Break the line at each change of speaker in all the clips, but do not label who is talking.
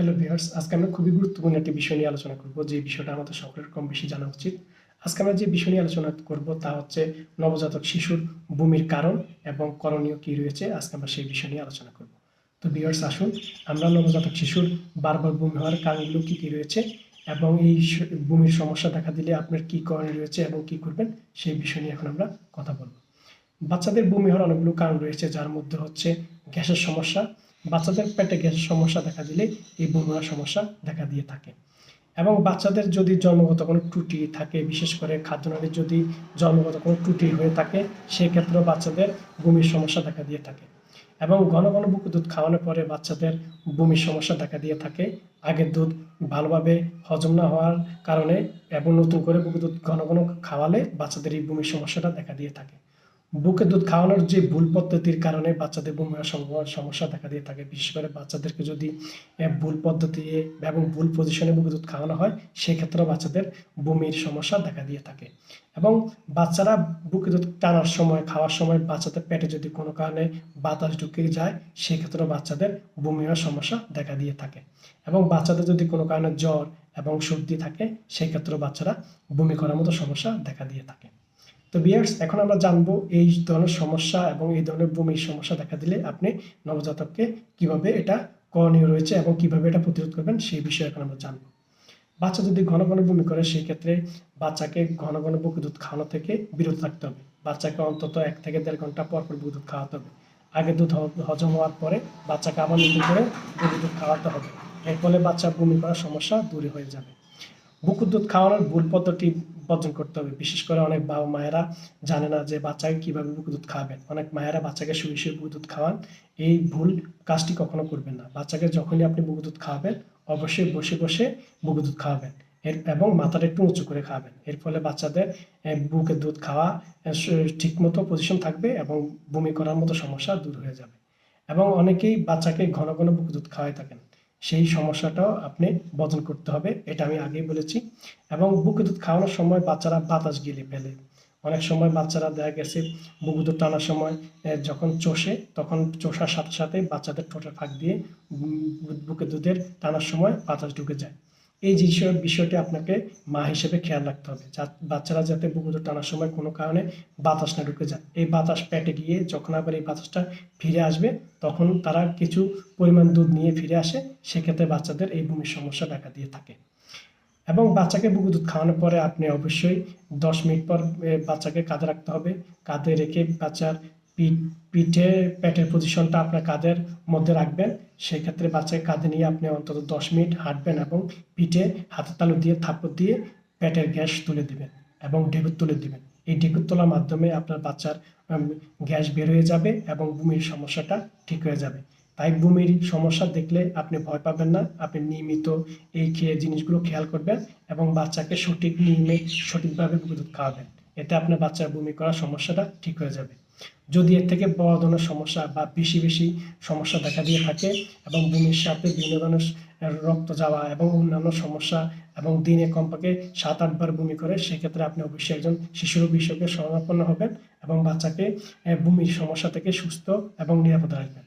Hello viewers আজকে আমরা খুবই গুরুত্বপূর্ণ একটি বিষয় নিয়ে আলোচনা করব, যে বিষয়টা আমাদের সকলের কম বেশি জানা উচিত। আজকে আমরা যে বিষয় নিয়ে আলোচনা করব তা হচ্ছে নবজাতক শিশুর বমির কারণ এবং করণীয় কি রয়েছে, আজকে আমরা সেই বিষয় নিয়ে আলোচনা করব। তো ভিউয়ার্স আসুন, আমরা নবজাতক শিশুর বারবার বমি হওয়ার কারণগুলো কি কি রয়েছে এবং এই বমির সমস্যা দেখা দিলে আপনার কি করণীয় রয়েছে এবং কি করবেন, সেই বিষয় নিয়ে এখন আমরা কথা বলব। বাচ্চাদের বমি হওয়ার অনেকগুলো কারণ রয়েছে, যার মধ্যে হচ্ছে গ্যাসের সমস্যা বাচ্চাদের পেটে গ্যাসের সমস্যা দেখা দিলে এই বমি সমস্যা দেখা দিয়ে থাকে। এবং বাচ্চাদের যদি জন্মগত কোনো ত্রুটি থাকে, বিশেষ করে খাদ্যনালীর যদি জন্মগত কোনো ত্রুটি হয়ে থাকে, সেক্ষেত্রেও বাচ্চাদের বমির সমস্যা দেখা দিয়ে থাকে। এবং ঘন ঘন বুকে দুধ খাওয়ানোর পরে বাচ্চাদের বমির সমস্যা দেখা দিয়ে থাকে। আগের দুধ ভালোভাবে হজম না হওয়ার কারণে এবং নতুন করে বুকে দুধ ঘন ঘন খাওয়ালে বাচ্চাদের এই বমির সমস্যাটা দেখা দিয়ে থাকে। বুকে দুধ খাওয়ানোর যে ভুল পদ্ধতির কারণে বাচ্চাদের বমি হওয়ার সমস্যা দেখা দিয়ে থাকে, বিশেষ করে বাচ্চাদেরকে যদি ভুল পদ্ধতি, এবং ভুল পজিশনে বুকে দুধ খাওয়ানো হয় সেক্ষেত্রে বাচ্চাদের বমির সমস্যা দেখা দিয়ে থাকে। এবং বাচ্চারা বুকে দুধ টানার সময়, খাওয়ার সময় বাচ্চাদের পেটে যদি কোনো কারণে বাতাস ঢুকে যায় সেক্ষেত্রে বাচ্চাদের বমি হওয়ার সমস্যা দেখা দিয়ে থাকে। এবং বাচ্চাদের যদি কোনো কারণে জ্বর এবং সর্দি থাকে সেক্ষেত্রে বাচ্চারা বমি করার মতো সমস্যা দেখা দিয়ে থাকে। তো বিয়ার্স, এখন আমরা জানব এই ধরনের সমস্যা এবং এই ধরনের বমির সমস্যা দেখা দিলে আপনি নবজাতককে কীভাবে এটা করণীয় রয়েছে এবং কীভাবে এটা প্রতিরোধ করবেন সেই বিষয়ে এখন আমরা জানব। বাচ্চা যদি ঘন ঘন বমি করে সেই ক্ষেত্রে বাচ্চাকে ঘন ঘন বুকে দুধ খাওয়ানো থেকে বিরত থাকতে হবে। বাচ্চাকে অন্তত এক থেকে দেড় ঘণ্টা পর পর বুকে দুধ খাওয়াতে হবে। আগে দুধ হজম হওয়ার পরে বাচ্চাকে আবার নতুন করে বুকে দুধ খাওয়াতে হবে। এর ফলে বাচ্চা বমি করার সমস্যা দূরে হয়ে যাবে। বুকুর দুধ খাওয়ানোর ভুল পদ্ধতি বর্জন করতে হবে। বিশেষ করে অনেক বাবা মায়েরা জানে না যে বাচ্চাকে কীভাবে বুকুর দুধ খাওয়াবেন। অনেক মায়েরা বাচ্চাকে শুয়ে শুয়ে বুকুর দুধ খাওয়ান। এই ভুল কাজটি কখনো করবেন না। বাচ্চাকে যখনই আপনি বুকুর দুধ খাওয়াবেন, অবশ্যই বসে বসে বুকুর দুধ খাওয়াবেন। এর এবং মাথাটা একটু উঁচু করে খাওয়াবেন। এর ফলে বাচ্চাদের বুকে দুধ খাওয়া ঠিক মতো পজিশন থাকবে এবং বমি করার মতো সমস্যা দূর হয়ে যাবে। এবং অনেকেই বাচ্চাকে ঘন ঘন বুকে দুধ খাওয়াই থাকেন। সেই সমস্যাটাও আপনি বর্জন করতে হবে, এটা আমি আগেই বলেছি। এবং বুকে দুধ খাওয়ানোর সময় বাচ্চারা বাতাস গিলে ফেলে। অনেক সময় বাচ্চারা দেখা গেছে বুকে দুধ টানার সময় যখন চষে, তখন চষার সাথে সাথে বাচ্চাদের ঠোঁটের ফাঁক দিয়ে বুকে দুধের টানার সময় বাতাস ঢুকে যায়। এই বিষয় বিষয়টি আপনাকে মা হিসেবে খেয়াল রাখতে হবে। বাচ্চারা যাতে বুকে দুধ টানার সময় কোনো কারণে বাতাস না ঢুকে যায়। এই বাতাস পেটে গিয়ে যখন আবার এই বাতাসটা ফিরে আসবে, তখন তারা কিছু পরিমাণ দুধ নিয়ে ফিরে আসে, সেক্ষেত্রে বাচ্চাদের এই বমির সমস্যা দেখা দিয়ে থাকে। এবং বাচ্চাকে বুকু দুধ খাওয়ানোর পরে আপনি অবশ্যই দশ মিনিট পর বাচ্চাকে কাঁধে রাখতে হবে। কাঁধে রেখে বাচ্চার পিঠ, পিঠে, পেটের পজিশনটা আপনার কাঁধের মধ্যে রাখবেন। সেই ক্ষেত্রে বাচ্চাকে কাঁধে নিয়ে আপনি অন্তত দশ মিনিট হাঁটবেন এবং পিঠে হাতের তালু দিয়ে থাপ্পড় দিয়ে পেটের গ্যাস তুলে দিবেন এবং ঢেকুর তুলে দিবেন। এই ঢেকুর তোলার মাধ্যমে আপনার বাচ্চার গ্যাস বের হয়ে যাবে এবং বমির সমস্যাটা ঠিক হয়ে যাবে। তাই বমির সমস্যা দেখলে আপনি ভয় পাবেন না, আপনি নিয়মিত এই খেয়ে জিনিসগুলো খেয়াল করবেন এবং বাচ্চাকে সঠিক নিয়মে সঠিকভাবে খাওয়াবেন। এতে আপনার বাচ্চার বমি করার সমস্যাটা ঠিক হয়ে যাবে। যদি এর থেকে বড় ধরনের সমস্যা বা বেশি বেশি সমস্যা দেখা দিয়ে থাকে এবং বমির সাথে বিভিন্ন ধরনের রক্ত যাওয়া এবং অন্যান্য সমস্যা এবং দিনে কমপক্ষে সাত আটবার বমি করে, সেক্ষেত্রে আপনি অবশ্যই একজন শিশুর বিশেষজ্ঞের শরণাপন্ন হবেন এবং বাচ্চাকে বমির সমস্যা থেকে সুস্থ এবং নিরাপদ রাখবেন।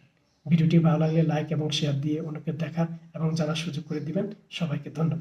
ভিডিওটি ভালো লাগলে লাইক এবং শেয়ার দিয়ে অন্যকে দেখা এবং জানার সুযোগ করে দিবেন। সবাইকে ধন্যবাদ।